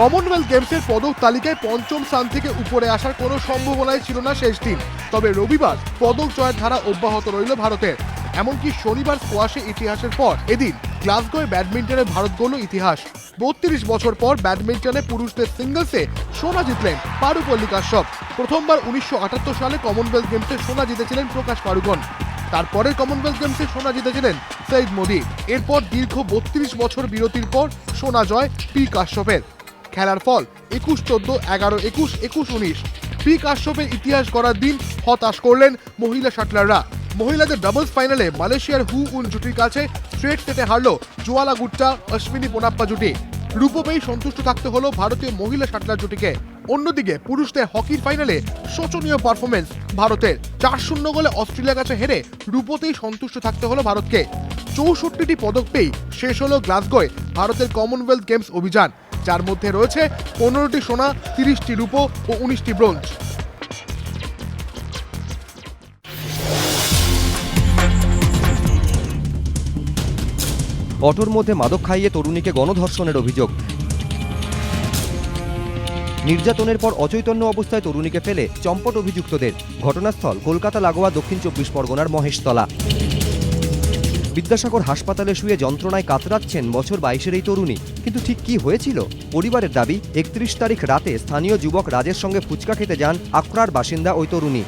Commonwealth গেমসের পদক তালিকায় পঞ্চম স্থান থেকে উপরে আসার কোনো সম্ভাবনাই ছিল না শেষ দিন। তবে রবিবার পদক জয়ের ধারা অব্যাহত রইল ভারতের। এমনকি শনিবার স্কোয়াশে ইতিহাসের পর এদিন গ্লাসগোয় ব্যাডমিন্টনে ভারত গড়ল ইতিহাস। বত্রিশ বছর পর ব্যাডমিন্টনে পুরুষদের সিঙ্গলসে সোনা জিতলেন পারুপল্লী কাশ্যপ। প্রথমবার উনিশশো আটাত্তর সালে কমনওয়েলথ গেমসে সোনা জিতেছিলেন প্রকাশ পাড়ুকন তারপরে কমনওয়েলথ গেমসে সোনা জিতেছিলেন সৈয়দ মোদি। এরপর দীর্ঘ বত্রিশ বছর বিরতির পর সোনা জয় পি কাশ্যপের। খেলার ফল। একুশ চোদ্দ, এগারো একুশ একুশ উনিশ। পি কাশ্যপের ইতিহাস গড়ার দিন হতাশ করলেন মহিলা শাটলাররা। মহিলাদের ডাবলস ফাইনালে মালয়েশিয়ার হু উন জুটির কাছে স্ট্রেট সেটে হারল জোয়ালা গুট্টা, অশ্বিনী পোনাপ্পা জুটি। রূপো পেয়েই সন্তুষ্ট থাকতে হলো ভারতীয় মহিলা শাটলার জুটিকে। অন্যদিকে পুরুষদের হকির ফাইনালে শোচনীয় পারফরমেন্স ভারতের। চার শূন্য গোলে অস্ট্রেলিয়ার কাছে হেরে রূপোতেই সন্তুষ্ট থাকতে হলো ভারতকে। চৌষট্টিটি পদক পেয়েই শেষ হলো গ্লাসগোয় ভারতের কমনওয়েলথ গেমস অভিযান। যার মধ্যে রয়েছে পনেরোটি সোনা, তিরিশটি রূপো ও উনিশটি ব্রোঞ্জ। অটোর মধ্যে মাদক খাইয়ে তরুণীকে গণধর্ষণের অভিযোগ। নির্যাতনের পর অচৈতন্য অবস্থায় তরুণীকে ফেলে চম্পট অভিযুক্তদের। ঘটনাস্থল কলকাতা লাগোয়া দক্ষিণ চব্বিশ পরগনার মহেশতলা। বিদ্যাসাগর হাসপাতালে শুয়ে যন্ত্রণায় কাতরাচ্ছেন বছর বাইশের এই তরুণী। কিন্তু ঠিক কি হয়েছিল? পরিবারের দাবি, একত্রিশ তারিখ রাতে স্থানীয় যুবক রাজের সঙ্গে ফুচকা খেতে যান আক্রার বাসিন্দা ওই তরুণী।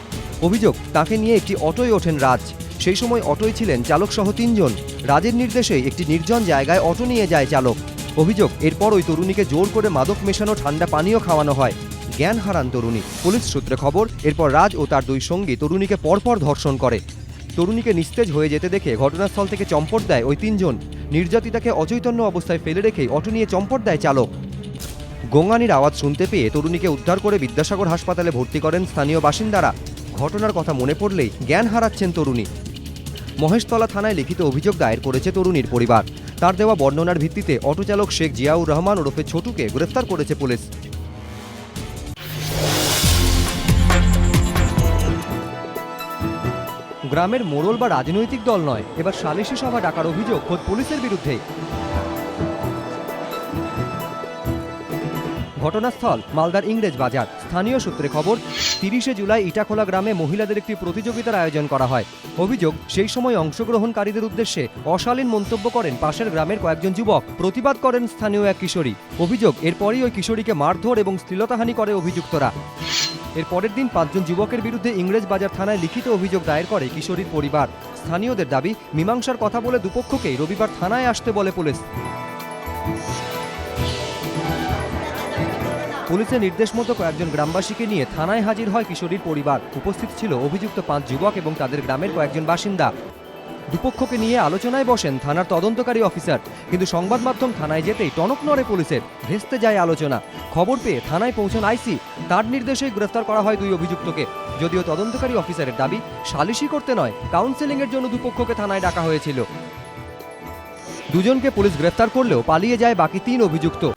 অভিযোগ, তাকে নিয়ে একটি অটোয় ওঠেন রাজ। সেই সময় অটোয় ছিলেন চালক সহ তিনজন। রাজের নির্দেশেই একটি নির্জন জায়গায় অটো নিয়ে যায় চালক। অভিযোগ, এরপর ওই তরুণীকে জোর করে মাদক মেশানো, ঠান্ডা পানীয় খাওয়ানো হয়। জ্ঞান হারান তরুণী। পুলিশ সূত্রে খবর, এরপর রাজ ও তার দুই সঙ্গী তরুণীকে পরপর ধর্ষণ করে। তরুণীকে নিস্তেজ হয়ে যেতে দেখে ঘটনাস্থল থেকে চম্পট দেয় ওই তিনজন। নির্যাতিতাকে অচৈতন্য অবস্থায় ফেলে রেখে অটো নিয়ে চম্পট দেয় চালক। গঙ্গানির আওয়াজ শুনতে পেয়ে তরুণীকে উদ্ধার করে বিদ্যাসাগর হাসপাতালে ভর্তি করেন স্থানীয় বাসিন্দারা। ঘটনার কথা মনে পড়লেই জ্ঞান হারাচ্ছেন তরুণী। মহেশতলা থানায় লিখিত অভিযোগ দায়ের করেছে তরুণীর পরিবার। তার দেওয়া বর্ণনার ভিত্তিতে অটো চালক শেখ জিয়াউর রহমান ওরফে ছোটুকে গ্রেফতার করেছে পুলিশ। গ্রামের মোড়ল বা রাজনৈতিক দল নয়, এবার সালিশি সভা ডাকার অভিযোগ খোদ পুলিশের বিরুদ্ধে। ঘটনাস্থল, মালদার ইংরেজ বাজার। স্থানীয় সূত্রে খবর, তিরিশে জুলাই ইটাখোলা গ্রামে মহিলাদের একটি প্রতিযোগিতার আয়োজন করা হয়। অভিযোগ, সেই সময় অংশগ্রহণকারীদের উদ্দেশ্যে অশালীন মন্তব্য করেন পাশের গ্রামের কয়েকজন যুবক। প্রতিবাদ করেন স্থানীয় এক কিশোরী। অভিযোগ, এরপরই ওই কিশোরীকে মারধর এবং শ্লীলতাহানি করে অভিযুক্তরা। এর পরের দিন পাঁচজন যুবকের বিরুদ্ধে ইংরেজ বাজার থানায় লিখিত অভিযোগ দায়ের করে কিশোরীর পরিবার। স্থানীয়দের দাবি, মীমাংসার কথা বলে দুপক্ষকেই রবিবার থানায় আসতে বলে পুলিশ। পুলিশের নির্দেশ মতো কয়েকজন গ্রামবাসীকে নিয়ে থানায় হাজির হয় কিশোরীর পরিবার। উপস্থিত ছিল অভিযুক্ত পাঁচ যুবক এবং তাদের গ্রামের কয়েকজন বাসিন্দা। দুপক্ষকে নিয়ে আলোচনায় বসেন থানার তদন্তকারী অফিসার। কিন্তু সংবাদ মাধ্যম থানায় যেতেই টনক নড়ে পুলিশের। ভেস্তে যায় আলোচনা। খবর পেয়ে থানায় পৌঁছান আইসি। তার নির্দেশেই গ্রেফতার করা হয় দুই অভিযুক্তকে। যদিও তদন্তকারী অফিসারের দাবি, সালিশি করতে নয়, কাউন্সেলিংয়ের জন্য দুপক্ষকে থানায় ডাকা হয়েছিল। দুজনকে পুলিশ গ্রেফতার করলেও পালিয়ে যায় বাকি তিন অভিযুক্ত।